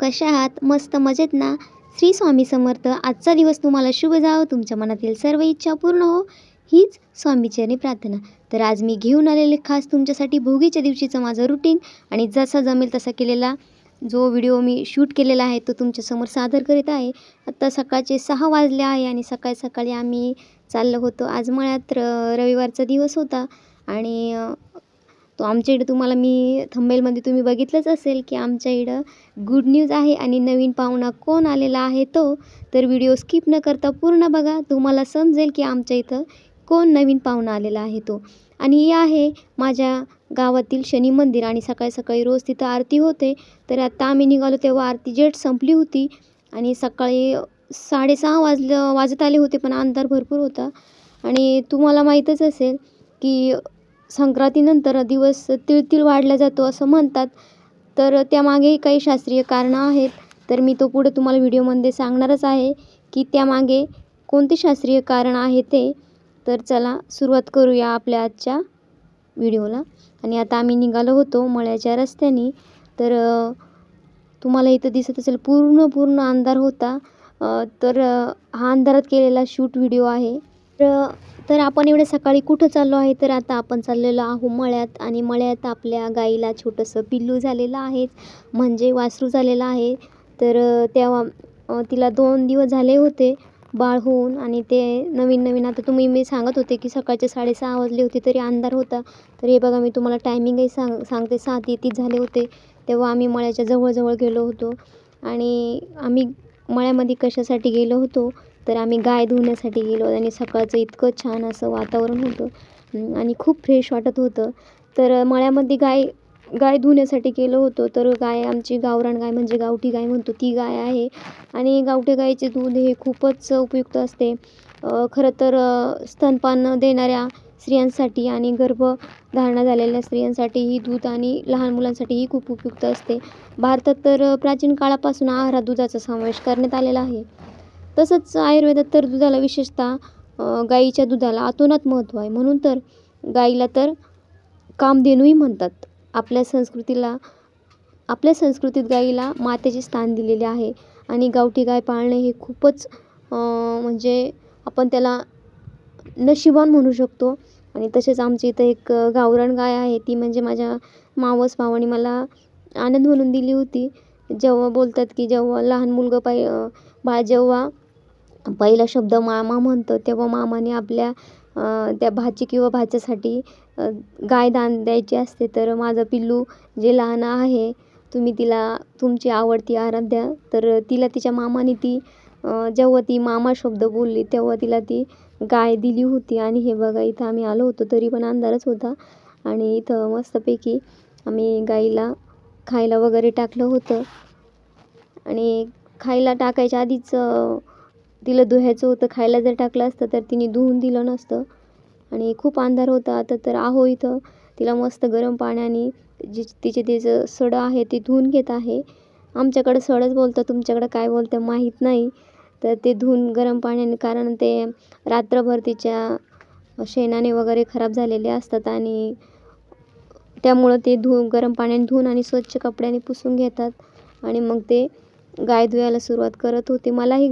कशा आहात? मस्त मजेत ना? श्री स्वामी समर्थ आजचा दिवस तुम्हाला शुभ जावं. तुमच्या मनातील सर्व इच्छा पूर्ण हो. हीच स्वामीचरणी प्रार्थना. तर आज मी घेऊन आलेले खास तुमच्यासाठी भोगीच्या दिवशीचं माझं रुटीन आणि जसा जमेल तसा केलेला जो व्हिडिओ मी शूट केलेला आहे तो तुमच्यासमोर सादर करीत आहे. आत्ता सकाळचे सहा वाजले आहे आणि सकाळी सकाळी आम्ही चाललो होतो. आज मळ्यात र रविवारचा दिवस होता आणि तो आमच्या इकडं तुम्हाला मी थंबेलमध्ये तुम्ही बघितलंच असेल की आमच्या इकडं गुड न्यूज आहे आणि नवीन पाहुणा कोण आलेला आहे तो. तर व्हिडिओ स्किप न करता पूर्ण बघा. तुम्हाला समजेल की आमच्या इथं कोण नवीन पाहुणा आलेला आहे तो. आणि हे आहे माझ्या गावातील शनी मंदिर आणि सकाळी सकाळी रोज तिथं आरती होते. तर आता आम्ही निघालो तेव्हा आरती जेट संपली होती. आणि सकाळी साडेसहा वाजलं वाजत आले होते पण अंधार भरपूर होता. आणि तुम्हाला माहीतच असेल की संक्रांतीनंतर दिवस तिळतिळ वाढला जातो असं म्हणतात. तर त्यामागेही काही शास्त्रीय कारणं आहेत. तर मी तो पुढे तुम्हाला व्हिडिओमध्ये सांगणारच आहे की त्यामागे कोणते शास्त्रीय कारण आहे ते. तर चला सुरुवात करूया आपल्या आजच्या व्हिडिओला. आणि आता आम्ही निघालो होतो मळ्याच्या रस्त्याने. तर तुम्हाला इथं दिसत असेल पूर्ण पूर्ण अंधार होता. तर हा अंधारात केलेला शूट व्हिडिओ आहे. तर तर आपण एवढ्या सकाळी कुठं चाललो आहे? तर आता आपण चाललेलो आहो मळ्यात आणि मळ्यात आपल्या गाईला छोटंसं पिल्लू झालेलं आहे. म्हणजे वासरू झालेलं आहे. तर तेव्हा तिला दोन दिवस झाले होते बाळ होऊन आणि ते नवीन नवीन आता तुम्ही मी सांगत होते की सकाळचे साडेसहा वाजले होते तरी अंधार होता. तर हे बघा मी तुम्हाला टायमिंगही सांग सांगते. सहा ते तीस झाले होते तेव्हा आम्ही मळ्याच्या जवळजवळ गेलो होतो. आणि आम्ही मळ्यामध्ये कशासाठी गेलो होतो? तर आम्ही गाय धुण्यासाठी गेलो आणि सकाळचं इतकं छान असं वातावरण होतं. आणि खूप फ्रेश वाटत होतं. तर मळ्यामध्ये गाय गाय धुण्यासाठी गेलो होतो तर गाय आमची गावरान गाय म्हणजे गावठी गाय म्हणतो ती गाय आहे. आणि गावठी गायीचे दूध हे खूपच उपयुक्त असते. खरं तर स्तनपान देणाऱ्या स्त्रियांसाठी आणि गर्भधारणा झालेल्या स्त्रियांसाठी ही दूध आणि लहान मुलांसाठीही खूप उपयुक्त असते. भारतात तर प्राचीन काळापासून आहारात दुधाचा समावेश करण्यात आलेला आहे. तसंच आयुर्वेदात तर दुधाला विशेषतः गाईच्या दुधाला अतोनात महत्त्व आहे. म्हणून तर गाईला तर कामधेनूही म्हणतात. आपल्या संस्कृतीला आपल्या संस्कृतीत गाईला मातेचे स्थान दिलेले आहे. आणि गावठी गाय पाळणे हे खूपच म्हणजे आपण त्याला नशिबान म्हणू शकतो. आणि तसेच आमच्या इथं एक गावरण गावरान गाय आहे. ती म्हणजे माझ्या मावस भावाने मला आनंद म्हणून दिली होती. जेव्हा बोलतात की जेव्हा लहान मुलगं पाय बाळ जेव्हा पहिला शब्द मामा म्हणतो तेव्हा मामाने आपल्या त्या भाची किंवा भाच्यासाठी गाय दान द्यायची असते. तर माझं पिल्लू जे लहान आहे तुम्ही तिला तुमची आवडती आराध्या तर तिला तिच्या मामाने ती जेव्हा ती मामा शब्द बोलली तेव्हा तिला ती गाय दिली होती. आणि हे बघा इथं आम्ही आलो होतो तरी पण अंधारच होता. आणि इथं मस्तपैकी आम्ही गाईला खायला वगैरे टाकलं होतं. आणि खायला टाकायच्या आधीच तिला धुवायचं होतं खायला जर टाकलं असतं तर तिने धुवून दिलं नसतं. आणि खूप अंधार होता. आता तर आहो इथं. तिला मस्त गरम पाण्याने जि तिचे तिचं सडं आहे ते धुवून घेत आहे. आमच्याकडं सडच बोलतं तुमच्याकडं काय बोलतं माहीत नाही. तर ते धुवून गरम पाण्याने कारण ते रात्रभर तिच्या शेणाने वगैरे खराब झालेले असतात आणि त्यामुळं ते धु गरम पाण्याने धुवून आणि स्वच्छ कपड्याने पुसून घेतात. आणि मग ते गाय धुवायला सुरुवात करत होते. मलाही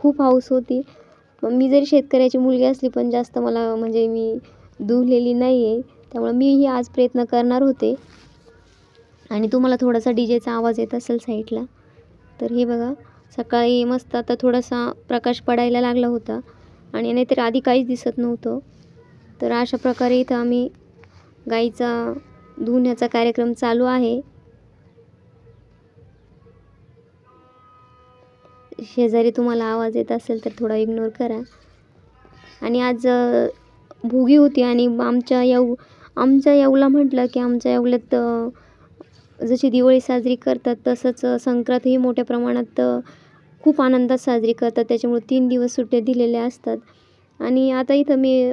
खूप हौस होती. मग मी जरी शेतकऱ्याची मुलगी असली पण जास्त मला म्हणजे मी धुवलेली नाही आहे त्यामुळं मीही आज प्रयत्न करणार होते. आणि तुम्हाला थोडासा डी जेचा आवाज येत असेल साईडला. तर हे बघा सकाळी मस्त आता थोडासा प्रकाश पडायला लागला होता. आणि नाहीतर आधी काहीच दिसत नव्हतं. तर अशा प्रकारे इथं आम्ही गाईचा धुण्याचा कार्यक्रम चालू आहे. शेजारी तुम्हाला आवाज येत असेल तर थोडा इग्नोर करा. आणि आज भोगी होती आणि आमच्या येऊ आमच्या येऊला म्हटलं की आमच्या येवल्यात जशी दिवाळी साजरी करतात तसंच संक्रांतही मोठ्या प्रमाणात खूप आनंदात साजरी करतात. त्याच्यामुळे तीन दिवस सुट्ट्या दिलेल्या असतात. आणि आता इथं मी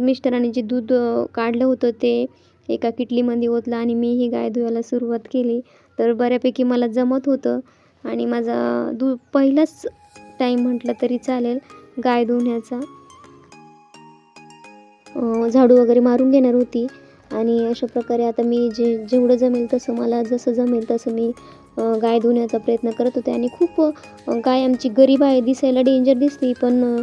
मिस्टरांनी जे दूध काढलं होतं ते एका किटलीमध्ये ओतलं आणि मी ही गाय धुवायला सुरुवात केली. तर बऱ्यापैकी मला जमत होतं. आणि माझा दु पहिलाच टाईम म्हटलं तरी चालेल गाय धुण्याचा झाडू वगैरे मारून घेणार होती आणि अशा प्रकारे आता मी जे जेवढं जमेल तसं मला जसं जमेल तसं मी गाय धुण्याचा प्रयत्न करत होते. आणि खूप गाय आमची गरीब आहे दिसायला डेंजर दिसली पण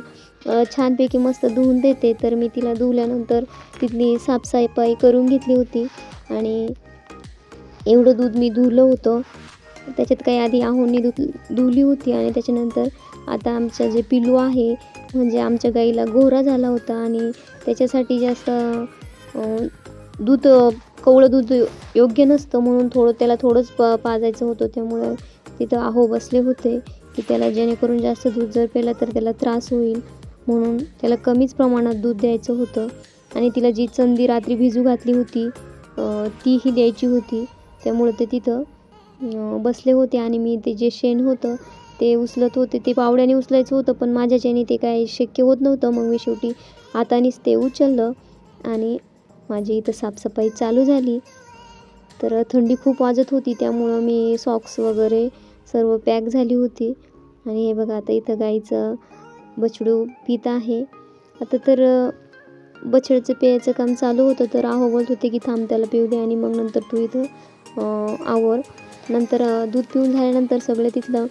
छानपैकी मस्त धुवून देते. तर मी तिला धुवल्यानंतर तिथली साफसफाई करून घेतली होती. आणि एवढं दूध मी धुलं होतं. त्याच्यात काही आधी आहोंनी धुत धुवली होती आणि त्याच्यानंतर आता आमचं जे पिल्लू आहे म्हणजे आमच्या गाईला गोरा झाला होता आणि त्याच्यासाठी जास्त दूध कवळं दूध योग्य नसतं म्हणून थोडं त्याला थोडंच प पाजायचं होतं. त्यामुळं तिथं आहो बसले होते की त्याला जेणेकरून जास्त दूध जर प्याला तर त्याला त्रास होईल म्हणून त्याला कमीच प्रमाणात दूध द्यायचं होतं. आणि तिला जी चंदी रात्री भिजू घातली होती तीही द्यायची होती. त्यामुळं ते तिथं बसले होते आणि मी ते जे शेण होतं ते उचलत होते ते पावड्याने उचलायचं होतं पण माझ्याच्याने ते काय शक्य होत नव्हतं. मग मी शेवटी हातानेच ते उचललं आणि माझी इथं साफसफाई चालू झाली. तर थंडी खूप वाजत होती त्यामुळं मी सॉक्स वगैरे सर्व पॅक झाली होती. आणि हे बघा आता इथं गाईचं बछडू पित आहे. आता तर बछड्याचं प्यायचं काम चालू होतं तर आहो बोलत होते की थांब त्याला पिऊ दे आणि मग नंतर तू इथं आवर नंतर दूध पिऊन झाल्यानंतर सगळं तिथलं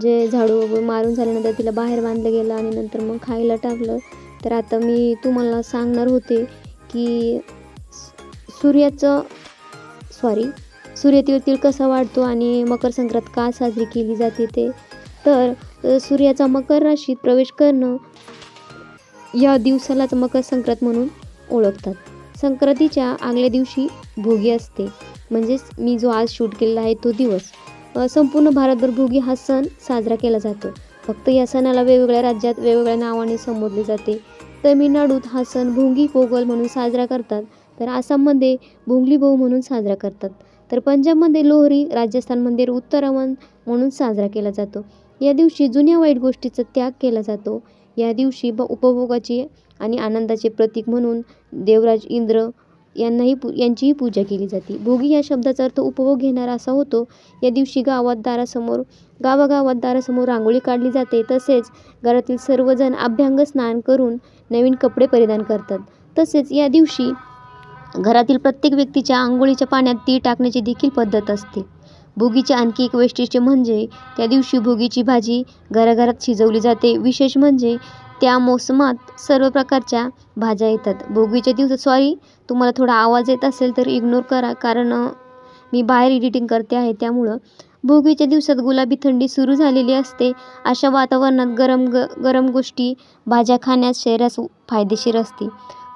जे झाडू वगैरे मारून झाल्यानंतर तिला बाहेर बांधलं गेलं आणि नंतर मग खायला टाकलं. तर आता मी तुम्हाला सांगणार होते की सूर्याचं सॉरी सूर्यतीळ तीळ कसा वाढतो आणि मकर संक्रांत का साजरी केली जाते ते. तर सूर्याचा मकर राशीत प्रवेश करणं या दिवसालाच मकर संक्रांत म्हणून ओळखतात. संक्रांतीच्या आगल्या दिवशी भोगी असते. म्हणजेच मी जो आज शूट केलेला आहे तो दिवस. संपूर्ण भारतभर भोगी हा सण साजरा केला जातो. फक्त या सणाला वेगवेगळ्या राज्यात वेगवेगळ्या नावाने संबोधले जाते. तमिळनाडूत हा सण भोंगी पोगल म्हणून साजरा करतात तर आसाममध्ये भोंगली भाऊ म्हणून साजरा करतात. तर पंजाबमध्ये लोहरी राजस्थानमध्ये उत्तरावण म्हणून साजरा केला जातो. या दिवशी जुन्या वाईट गोष्टीचा त्याग केला जातो. या दिवशी ब उपभोगाची आणि आनंदाचे प्रतीक म्हणून देवराज इंद्र यांनाही पू यांचीही पूजा केली जाते. भोगी या शब्दाचा अर्थ उपभोग घेणारा असा होतो. या दिवशी गावात दारासमोर गावागावात दारासमोर रांगोळी काढली जाते. तसेच घरातील सर्वजण अभ्यंग स्नान करून नवीन कपडे परिधान करतात. तसेच या दिवशी घरातील प्रत्येक व्यक्तीच्या आंघोळीच्या पाण्यात ती टाकण्याची देखील पद्धत असते. भोगीचे आणखी एक वैशिष्ट्य म्हणजे त्या दिवशी भोगीची भाजी घराघरात शिजवली जाते. विशेष म्हणजे त्या मोसमात सर्व प्रकारच्या भाज्या येतात. भोगीच्या दिवसात सॉरी तुम्हाला थोडा आवाज येत असेल तर इग्नोर करा कारण मी बाहेर एडिटिंग करते आहे. त्यामुळं भोगीच्या दिवसात गुलाबी थंडी सुरू झालेली असते. अशा वातावरणात गरम ग गरम गोष्टी भाज्या खाण्यास शरीरास फायदेशीर असते.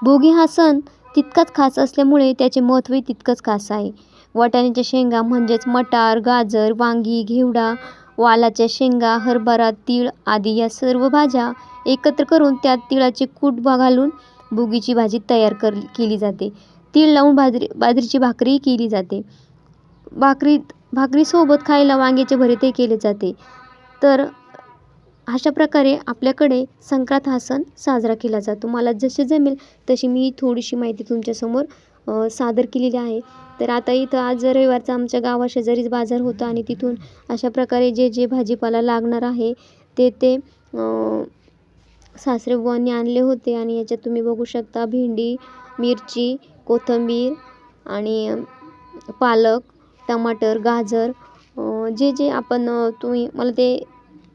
भोगी हा सण तितकाच खास असल्यामुळे त्याचे महत्त्वही तितकंच खास आहे. वाटाण्याच्या शेंगा म्हणजेच मटार गाजर वांगी घेवडा वालाच्या शेंगा हरभरा तीळ आदी या सर्व भाज्या एकत्र करून त्यात तिळाचे कूट घालून भुगीची भाजी तयार कर केली जाते. तीळ लावून बाजरी बाजरीची भाकरीही केली जाते. भाकरीत भाकरीसोबत खायला वांग्याचे भरीतही केले जाते. तर अशा प्रकारे आपल्याकडे संक्रांत हा सण साजरा केला जातो. मला जसे जमेल तशी मी थोडीशी माहिती तुमच्यासमोर सादर केलेली आहे. तर आता इथं आज रविवारचा आमच्या गावाशेजारीच बाजार होता आणि तिथून अशा प्रकारे जे जे भाजीपाला लागणार आहे ते ते सासरेबुवांनी आणले होते आणि याच्यात तुम्ही बघू शकता भेंडी मिरची कोथिंबीर आणि पालक टमाटर गाजर जे जे आपण तुम्ही मला ते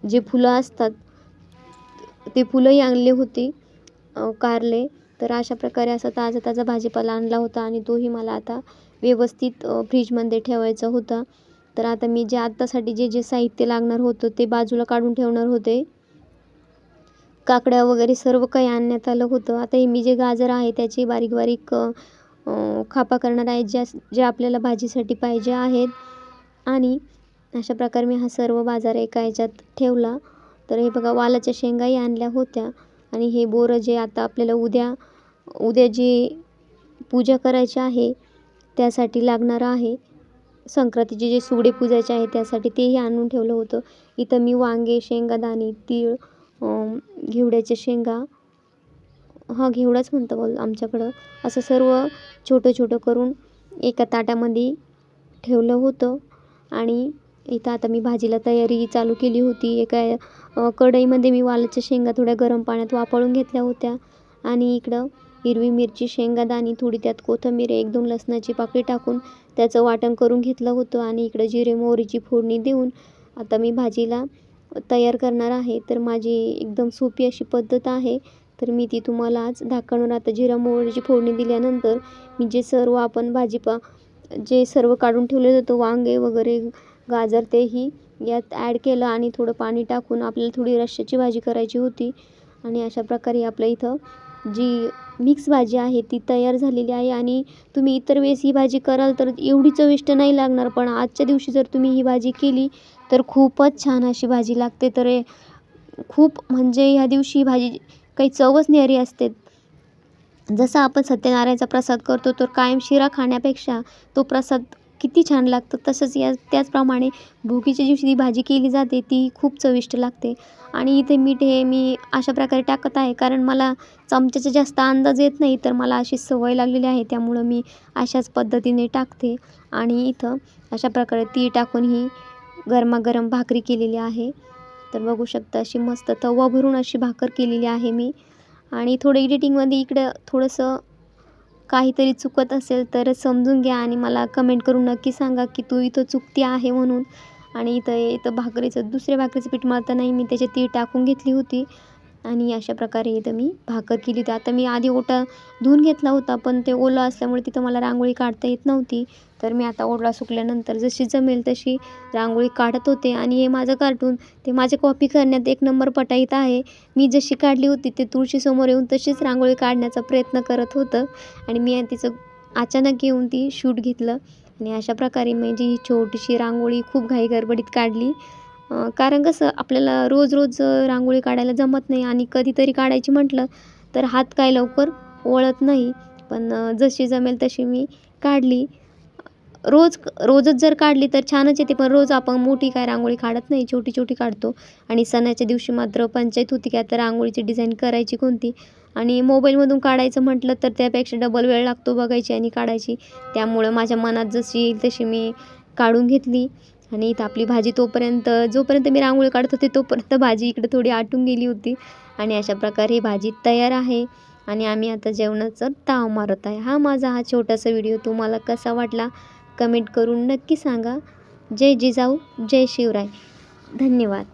जे फुलं असतात ते फुलंही आणले होते कारले. तर अशा प्रकारे असा ताजा ताजा भाजीपाला आणला होता आणि तोही मला आता व्यवस्थित फ्रीजमध्ये ठेवायचा होता. तर आता मी जे आत्तासाठी जे जे साहित्य लागणार होतं ते बाजूला काढून ठेवणार होते. काकड्या वगैरे सर्व काही आणण्यात आलं होतं. आता हे मी जे गाजर आहे त्याची बारीक बारीक खापा करणार आहे ज्या ज्या आपल्याला भाजीसाठी पाहिजे आहेत. आणि अशा प्रकारे मी हा सर्व बाजार एका याच्यात ठेवला. तर हे बघा वालाच्या शेंगाही आणल्या होत्या. आणि हे बोरं जे आता आपल्याला उद्या उद्या जी पूजा करायची आहे त्यासाठी लागणारं आहे. संक्रांतीचे जे सुगडे पूजायचे आहे त्यासाठी तेही आणून ठेवलं होतं. इथं मी वांगे शेंगादाणे तीळ घेवड्याच्या शेंगा हा घेवडाच म्हणतं बोल आमच्याकडं. असं सर्व छोटं छोटं करून एका ताटामध्ये ठेवलं होतं. आणि इथं आता मी भाजीला तयारी चालू केली होती. एका कढईमध्ये मी वालाच्या शेंगा थोड्या गरम पाण्यात वापळून घेतल्या होत्या. आणि इकडं हिरवी मिरची शेंगादाणी थोडी त्यात कोथिंबीर एक दोन लसणाची पाकळी टाकून त्याचं वाटण करून घेतलं होतं आणि इकडं जिरे मोहरीची फोडणी देऊन आता मी भाजीला तयार करणार आहे. तर माझी एकदम सोपी अशी पद्धत आहे. तर मी ती तुम्हाला आज दाखवणार आता जिरा मोहरीची फोडणी दिल्यानंतर मी जे सर्व आपण भाजीपा जे सर्व काढून ठेवलेलं होतं वांगे वगैरे गाजर तेही यात ॲड केलं आणि थोडं पाणी टाकून आपल्याला थोडी रश्श्याची भाजी करायची होती. आणि अशा प्रकारे आपल्या इथं जी मिक्स भाजी आहे ती तयार झालेली आहे आणि तुम्ही इतर वेळेस ही भाजी कराल तर एवढी चविष्ट नाही लागणार. पण आजच्या दिवशी जर तुम्ही ही भाजी केली तर खूपच छान अशी भाजी लागते. तर खूप म्हणजे ह्या दिवशी ही भाजी काही चवच न्यारी असते. जसा आपण सत्यनारायणचा प्रसाद करतो तर कायम शिरा खाण्यापेक्षा तो प्रसाद किती छान लागतं. तसंच या त्याचप्रमाणे भोगीच्या दिवशी ती भाजी केली जाते ती खूप चविष्ट लागते. आणि इथे मीठ हे मी अशा प्रकारे टाकत आहे कारण मला चमच्याचा जास्त अंदाज येत नाही तर मला अशी सवय लागलेली आहे त्यामुळं मी अशाच पद्धतीने टाकते. आणि इथं अशा प्रकारे ती टाकून ही गरमागरम भाकरी केलेली आहे. तर बघू शकता अशी मस्त तवा भरून अशी भाकर केलेली आहे मी. आणि थोडं एडिटिंगमध्ये इकडं थोडंसं काहीतरी चुकत असेल तर समजून घ्या आणि मला कमेंट करून नक्की सांगा की तू इथं चुकती आहे म्हणून. आणि इथं इथं भाकरीचं दुसऱ्या भाकरीचं पीठ मळतानाही मी त्याच्यात ती टाकून घेतली होती. आणि अशा प्रकारे इथं मी भाकर केली होती. आता मी आधी ओटा धुवून घेतला होता पण ते ओलं असल्यामुळे तिथं मला रांगोळी काढता येत नव्हती. तर मी आता ओढला सुकल्यानंतर जशी जमेल तशी रांगोळी काढत होते. आणि हे माझं कार्टून ते माझे कॉपी करण्यात एक नंबर पटाईत आहे. मी जशी काढली होती ते तुळशीसमोर येऊन तशीच रांगोळी काढण्याचा प्रयत्न करत होतं. आणि मी तिचं अचानक येऊन ती शूट घेतलं. आणि अशा प्रकारे मी ही छोटीशी रांगोळी खूप घाई गडबडीत काढली. कारण कसं आपल्याला रोज रोज रांगोळी काढायला जमत नाही. आणि कधीतरी काढायची म्हटलं तर हात काय लवकर वळत नाही. पण जशी जमेल तशी मी काढली. रोज रोजच जर काढली तर छानच येते पण रोज आपण मोठी काय रांगोळी काढत नाही. छोटी छोटी काढतो. आणि सणाच्या दिवशी मात्र पंचायत होती की आता रांगोळीची डिझाईन करायची कोणती? आणि मोबाईलमधून काढायचं म्हटलं तर त्यापेक्षा डबल वेळ लागतो बघायची आणि काढायची. त्यामुळं माझ्या मनात जशी येईल तशी मी काढून घेतली. आणि इथं आपली भाजी तोपर्यंत जोपर्यंत मी रांगोळी काढत होते तोपर्यंत भाजी इकडे थोडी आटून गेली होती. आणि अशा प्रकारे ही भाजी तयार आहे. आणि आम्ही आता जेवणाचं ताव मारत आहे. हा माझा हा छोटासा व्हिडिओ तुम्हाला कसा वाटला? कमेंट करून नक्की सांगा. जय जिजाऊ जय शिवराय. धन्यवाद.